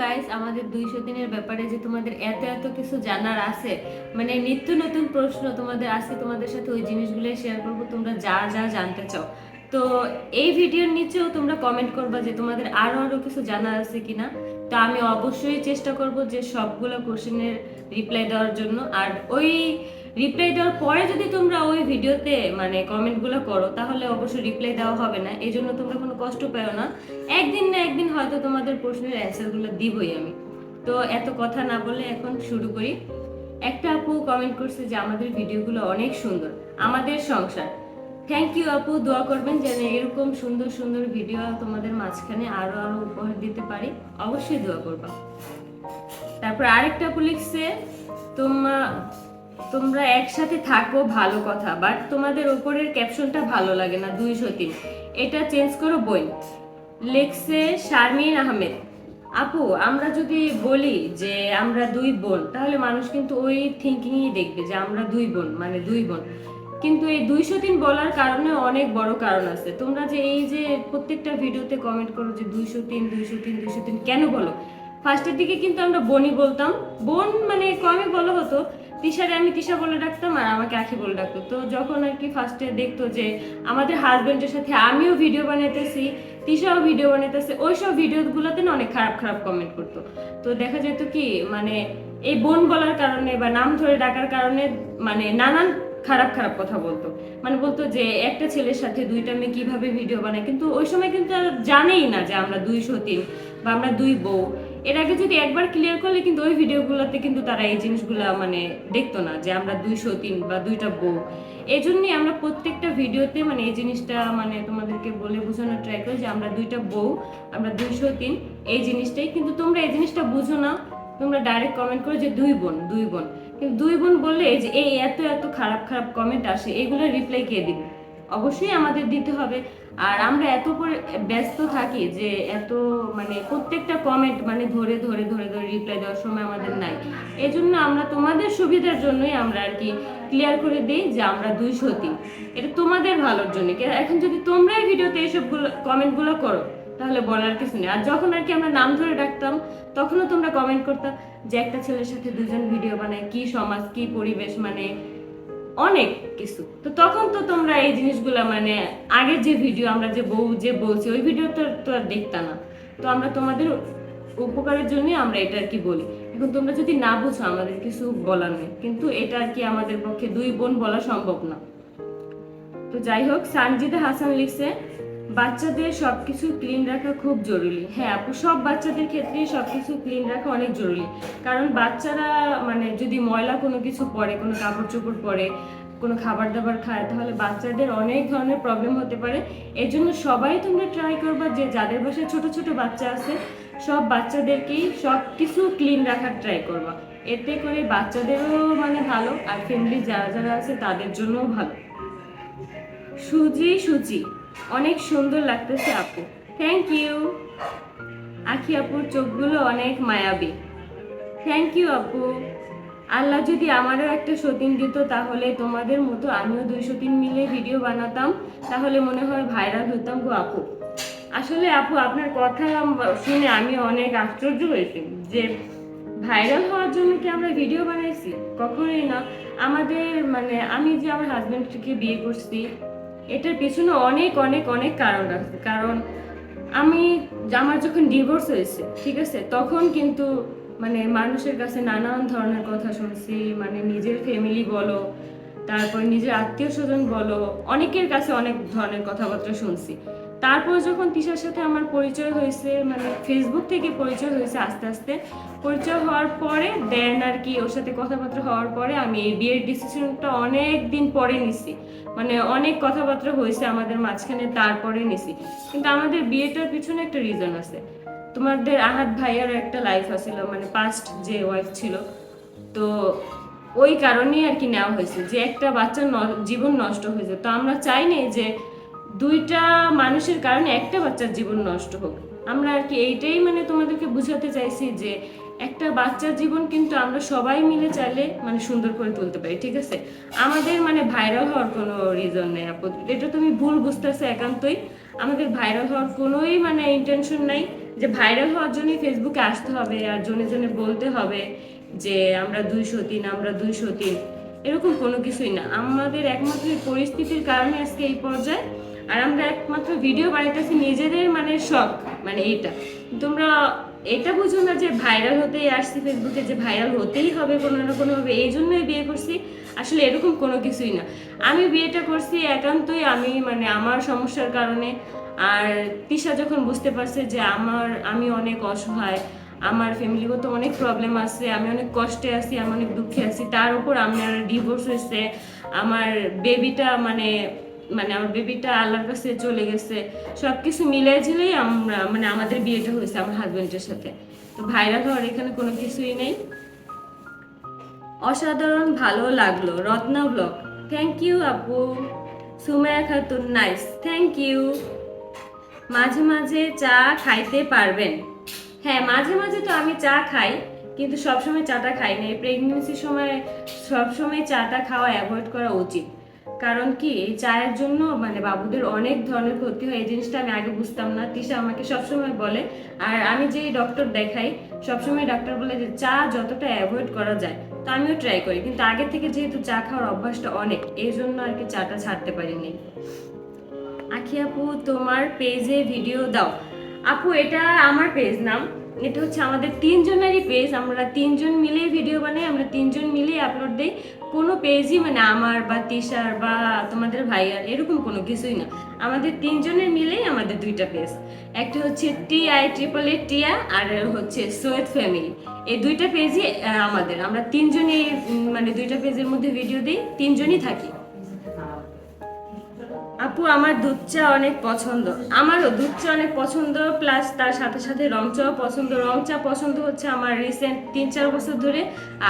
Guys আমাদের দুইশো দিনের ব্যাপারে যে তোমাদের এত এত কিছু জানার আছে মানে নিত্য নতুন প্রশ্ন তোমাদের আজকে তোমাদের সাথে ওই জিনিসগুলো শেয়ার করব, তোমরা যা যা জানতে চাও। তো এই ভিডিওর নিচেও তোমরা কমেন্ট করবা যে তোমাদের আরও আরও কিছু জানার আছে কিনা। তো আমি অবশ্যই চেষ্টা করব যে সবগুলো কোশ্চেনের রিপ্লাই দেওয়ার জন্য। আর ওই রিপ্লাই দেওয়ার পরে যদি তোমরা ওই ভিডিওতে মানে কমেন্টগুলো করো, তাহলে অবশ্যই রিপ্লাই দেওয়া হবে না। এই জন্য তোমরা কোনো কষ্ট পেও না। একদিন না একদিন হয়তো তোমাদের প্রশ্নের অ্যান্সারগুলো দিবই আমি। তো এত কথা না বলে এখন শুরু করি। একটা আপু কমেন্ট করছে যে, আমাদের ভিডিওগুলো অনেক সুন্দর। আমাদের সংসার। থ্যাংক ইউ আপু, দোয়া করবেন যেন এরকম সুন্দর সুন্দর ভিডিও তোমাদের মাঝখানে আরও আরও উপহার দিতে পারি। অবশ্যই দোয়া করবা। তারপর আরেকটা আপু লিখছে, তোমা তোমরা একসাথে থাকো ভালো কথা বাট তোমাদের ওপরের ক্যাপশনটা ভালো লাগে না দুইশো তিন। এটা চেঞ্জ করো বই। লেখছে শারমিন আহমেদ। আপু, আমরা যদি বলি যে আমরা দুই বোন, তাহলে মানুষ কিন্তু ওই থিঙ্কিংই দেখবে যে আমরা দুই বোন মানে দুই বোন। কিন্তু এই দুইশো তিন বলার কারণে অনেক বড় কারণ আছে। তোমরা যে এই যে প্রত্যেকটা ভিডিওতে কমেন্ট করো যে দুইশো তিন দুইশো তিন দুইশো তিন, কেন বলো? ফার্স্টের দিকে কিন্তু আমরা বোনই বলতাম। বোন মানে কমই বলো হতো তিশারে আমি তিশা বলে ডাকতাম আর আমাকে আখি বলে ডাকতো। তো যখন আর কি ফার্স্টে দেখতো যে আমাদের হাজবেন্ডের সাথে আমিও ভিডিও বানাইতেছি, তিশাও ভিডিও বানাইতেছে ওই সব ভিডিওগুলোতে না অনেক খারাপ খারাপ কমেন্ট করতো। তো দেখা যেত কি মানে এই বোন বলার কারণে বা নাম ধরে ডাকার কারণে মানে নানান খারাপ খারাপ কথা বলতো। মানে বলতো যে একটা ছেলের সাথে দুইটা মেয়ে কীভাবে ভিডিও বানায়, কিন্তু ওই সময় কিন্তু জানেই না যে আমরা দুই সতীন বা আমরা দুই বউ। এর আগে যদি একবার ক্লিয়ার করলে কিন্তু ওই ভিডিওগুলোতে কিন্তু তারা এই জিনিসগুলো মানে দেখতো না যে আমরা দুইশো তিন বা দুইটা বউ। এই জন্যই আমরা প্রত্যেকটা ভিডিওতে মানে এই জিনিসটা মানে তোমাদেরকে বলে বোঝানোর ট্রাই করি যে আমরা দুইটা বউ, আমরা দুইশো তিন, এই জিনিসটাই। কিন্তু তোমরা এই জিনিসটা বুঝো না, তোমরা ডাইরেক্ট কমেন্ট করো যে দুই বোন দুই বোন। কিন্তু দুই বোন বললে যে এই এত এত খারাপ খারাপ কমেন্ট আসে এগুলো রিপ্লাই কে দিবে? অবশ্যই আমাদের দিতে হবে। আর আমরা এত করে ব্যস্ত থাকি যে এত মানে প্রত্যেকটা কমেন্ট মানে ধরে ধরে ধরে ধরে রিপ্লাই দেওয়ার সময় আমাদের নাই। এই জন্য আমরা তোমাদের সুবিধার জন্যই আমরা আর কি ক্লিয়ার করে দিই যে আমরা দুইশো তিন। এটা তোমাদের ভালোর জন্য। এখন যদি তোমরা এই ভিডিওতে এইসবগুলো কমেন্টগুলো করো, তাহলে বলার কিছু নেই। আর যখন আর কি আমরা নাম ধরে ডাকতাম, তখনও তোমরা কমেন্ট করতাম যে একটা ছেলের সাথে দুজন ভিডিও বানায়, কি সমাজ, কি পরিবেশ মানে অনেক কিছু। তো তখন তো তোমরা এই জিনিসগুলা মানে আগের যে ভিডিও আমরা যে বউ যে বলছি, ওই ভিডিও তো তো আর দেখতা না। তো আমরা তোমাদের উপকারের জন্যই আমরা এটা আর কি বলি। এখন তোমরা যদি না বুঝো, আমাদের কিছু বলার নেই। কিন্তু এটা আর কি আমাদের পক্ষে দুই বোন বলা সম্ভব না। তো যাই হোক, সানজিদা হাসান লিখছে বাচ্চাদের সবকিছু ক্লিন রাখা খুব জরুরি। হ্যাঁ আপু, সব বাচ্চাদের ক্ষেত্রে সবকিছু ক্লিন রাখা অনেক জরুরি। কারণ বাচ্চারা মানে যদি ময়লা কোনো কিছু পরে কোনো কাপড় চোপড় পরে কোনো খাবার দাবার খায়, তাহলে বাচ্চাদের অনেক ধরনের প্রবলেম হতে পারে। এর জন্য সবাই তোমরা ট্রাই করবা যে যাদের বাসায় ছোট ছোট বাচ্চা আছে, সব বাচ্চাদেরকেই সব কিছু ক্লিন রাখার ট্রাই করবা। এতে করে বাচ্চাদেরও মানে ভালো, আর ফ্যামিলি যারা যারা আছে তাদের জন্যও ভালো। সুজি সুজি। অনেক সুন্দর লাগতেছে আপু। থ্যাংক ইউ আখি আপুর চোখগুলো অনেক মায়াবী। থ্যাংক ইউ আপু। আল্লাহ যদি আমারও একটা সতীন দিত, তাহলে তোমাদের মতো আমিও দুই সতীন মিলে ভিডিও বানাতাম। তাহলে মনে হয় ভাইরাল হতাম গো আপু। আসলে আপু, আপনার কথা শুনে আমি অনেক আশ্চর্য হয়েছি যে ভাইরাল হওয়ার জন্য কি আমরা ভিডিও বানাইছি? কখনোই না। আমাদের মানে আমি যে আমার হাজব্যান্ডকে বিয়ে করছি এটার পিছনে অনেক অনেক অনেক কারণ আছে। কারণ আমি, আমার যখন ডিভোর্স হয়েছে, ঠিক আছে, তখন কিন্তু মানে মানুষের কাছে নানান ধরনের কথা শুনছি মানে নিজের ফ্যামিলি বলো, তারপর নিজের আত্মীয় স্বজন বলো, অনেকের কাছে অনেক ধরনের কথাবার্তা শুনছি। তারপর যখন তিশার সাথে আমার পরিচয় হয়েছে মানে ফেসবুক থেকে পরিচয় হয়েছে আস্তে আস্তে পরিচয় হওয়ার পরে দেন আর কি ওর সাথে কথাবার্তা হওয়ার পরে আমি এই বিয়ের ডিসিশনটা অনেক দিন পরে নিছি। মানে অনেক কথাবার্তা হয়েছে আমাদের মাঝখানে, তারপরে নিছি। কিন্তু আমাদের বিয়েটার পিছনে একটা রিজন আছে। তোমাদের আহাত ভাইয়ারও একটা লাইফ আছিল মানে পাস্ট যে ওয়াইফ ছিল। তো ওই কারণেই আর কি নেওয়া হয়েছে যে একটা বাচ্চার জীবন নষ্ট হয়েছে তো আমরা চাইনি যে দুইটা মানুষের কারণে একটা বাচ্চার জীবন নষ্ট হোক। আমরা আর কি এইটাই মানে তোমাদেরকে বুঝাতে চাইছি যে একটা বাচ্চার জীবন কিন্তু আমরা সবাই মিলে চাইলে মানে সুন্দর করে তুলতে পারি, ঠিক আছে? আমাদের মানে ভাইরাল হওয়ার কোনো রিজন নেই আপু। এটা তুমি ভুল বুঝতেছো একান্তই। আমাদের ভাইরাল হওয়ার কোনোই মানে ইন্টেনশন নাই যে ভাইরাল হওয়ার জন্যই ফেসবুকে আসতে হবে আর জনে জনে বলতে হবে যে আমরা দুইশো তিন, আমরা দুইশো তিন। এরকম কোনো কিছুই না। আমাদের একমাত্র পরিস্থিতির কারণে আজকে এই পর্যায়ে। আর আমরা একমাত্র ভিডিও বানাইতেছি নিজেদের মানে শখ মানে এইটা। তোমরা এটা বুঝো না যে ভাইরাল হতেই আসছি ফেসবুকে যে ভাইরাল হতেই হবে কোনো না কোনোভাবে, এই জন্যই বিয়ে করছি। আসলে এরকম কোনো কিছুই না। আমি বিয়েটা করছি একান্তই, আমি মানে আমার সমস্যার কারণে। আর তিশা যখন বুঝতে পারছে যে আমার, আমি অনেক অসহায়, আমার ফ্যামিলিগত অনেক প্রবলেম আছে, আমি অনেক কষ্টে আছি, আমি অনেক দুঃখে আছি, তার উপর আমার ডিভোর্স হয়েছে, আমার বেবিটা মানে মানে আমার বেবিটা আল্লাহর কাছে চলে গেছে সব কিছু মিলে ঝিলেই আমরা মানে আমাদের বিয়েটা হয়েছে আমার হাজবেন্ডের সাথে। তো ভাইরাল হওয়ার এখানে কোনো কিছুই নেই। অসাধারণ, ভালো লাগল। রত্না ব্লগ থ্যাংক ইউ আপু। Sumaya Khatun nice thank you মাঝে মাঝে চা খাইতে পারবেন। হ্যাঁ মাঝে মাঝে তো আমি চা খাই, কিন্তু সবসময় চাটা খাই না। এই প্রেগনেন্সির সময় সবসময় চাটা খাওয়া অ্যাভয়েড করা উচিত। কারণ কি, এই চায়ের জন্য মানে বাবুদের অনেক ধরনের ক্ষতি হয়, এই জিনিসটা আমি আগে বুঝতাম না। তিশা আমাকে সবসময় বলে, আর আমি যেই ডক্টর দেখাই, সবসময় ডক্টর বলে যে চা যতটা অ্যাভয়েড করা যায়, তো আমিও ট্রাই করি। কিন্তু আগে থেকে যেহেতু চা খাওয়ার অভ্যাসটা অনেক এই জন্য আর কি চাটা ছাড়তে পারিনি। আখি আপু, তোমার পেজে ভিডিও দাও। আপু, এটা আমার পেজ নাম। এটা হচ্ছে আমাদের তিনজনেরই পেজ আমরা তিনজন মিলেই ভিডিও বানাই, আমরা তিনজন মিলেই আপলোড দিই। কোনো পেজই মানে আমার বা তিশার বা তোমাদের ভাইয়ার এরকম কোনো কিছুই না। আমাদের তিনজনের মিলেই আমাদের দুইটা পেজ একটা হচ্ছে টি আই ট্রিপল এ টিয়া আর হচ্ছে সৈয়দ ফ্যামিলি এই দুইটা পেজই আমাদের। আমরা তিনজনই মানে দুইটা পেজের মধ্যে ভিডিও দিই, তিনজনই থাকি। আপু, আমার দুধ চা অনেক পছন্দ। আমারও দুধ চা অনেক পছন্দ প্লাস তার সাথে সাথে রং চাও পছন্দ। রং চা পছন্দ হচ্ছে আমার রিসেন্ট তিন চার বছর ধরে,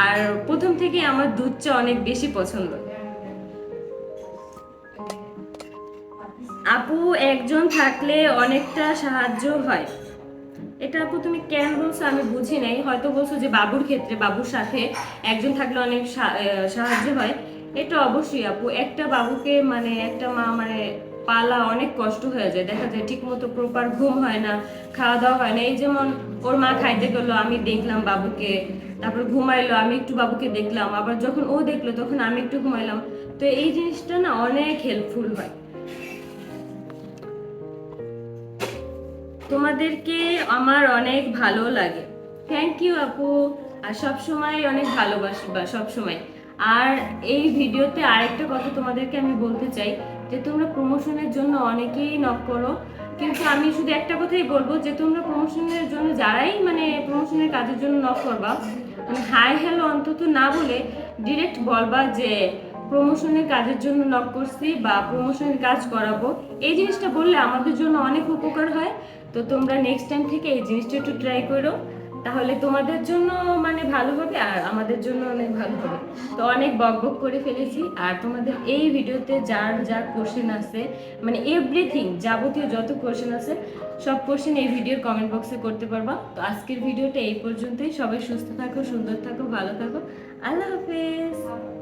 আর প্রথম থেকে আমার দুধ চা অনেক বেশি পছন্দ। আপু, একজন থাকলে অনেকটা সাহায্য হয়। এটা আপু, তুমি কেন বলছো আমি বুঝি নাই। হয়তো বলছো যে বাবুর ক্ষেত্রে, বাবুর সাথে একজন থাকলে অনেক সাহায্য হয়। এটা অবশ্যই আপু, একটা বাবুকে মানে একটা মা মানে পালা অনেক কষ্ট হয়ে যায়। দেখা যায় ঠিক মতো প্রপার ঘুম হয় না খাওয়া দাওয়া হয় না। এই যেমন ওর মা খাইতে গেলো, আমি দেখলাম বাবুকে, তারপর ঘুমাইলো, আমি একটু বাবুকে দেখলাম। আবার যখন ও দেখল, তখন আমি একটু ঘুমাইলাম। তো এই জিনিসটা না অনেক হেল্পফুল হয়। তোমাদেরকে আমার অনেক ভালো লাগে। থ্যাংক ইউ আপু। আর সবসময় অনেক ভালোবাসি বা সব সময় আর এই ভিডিওতে আরেকটা কথা তোমাদেরকে আমি বলতে চাই, যে তোমরা প্রমোশনের জন্য অনেকেই নক করো, কিন্তু আমি শুধু একটা কথাই বলব যে তোমরা প্রমোশনের জন্য যারাই মানে প্রমোশনের কাজের জন্য নক করবা মানে হাই হ্যালো অন্তত না বলে ডিরেক্ট বলবা যে প্রমোশনের কাজের জন্য নক করছি বা প্রমোশনের কাজ করাবো। এই জিনিসটা বললে আমাদের জন্য অনেক উপকার হয়। তো তোমরা নেক্সট টাইম থেকে এই জিনিসটা একটু ট্রাই করো। তাহলে তোমাদের জন্য মানে ভালো হবে আর আমাদের জন্য অনেক ভালো হবে। তো অনেক বক বক করে ফেলেছি আর তোমাদের এই ভিডিওতে যার যা কোশ্চেন আছে মানে এভরিথিং যাবতীয় যত কোশ্চেন আছে, সব কোশ্চেন এই ভিডিওর কমেন্ট বক্সে করতে পারবা। তো আজকের ভিডিওটা এই পর্যন্তই। সবাই সুস্থ থাকো, সুন্দর থাকো, ভালো থাকো। আল্লাহ হাফেজ।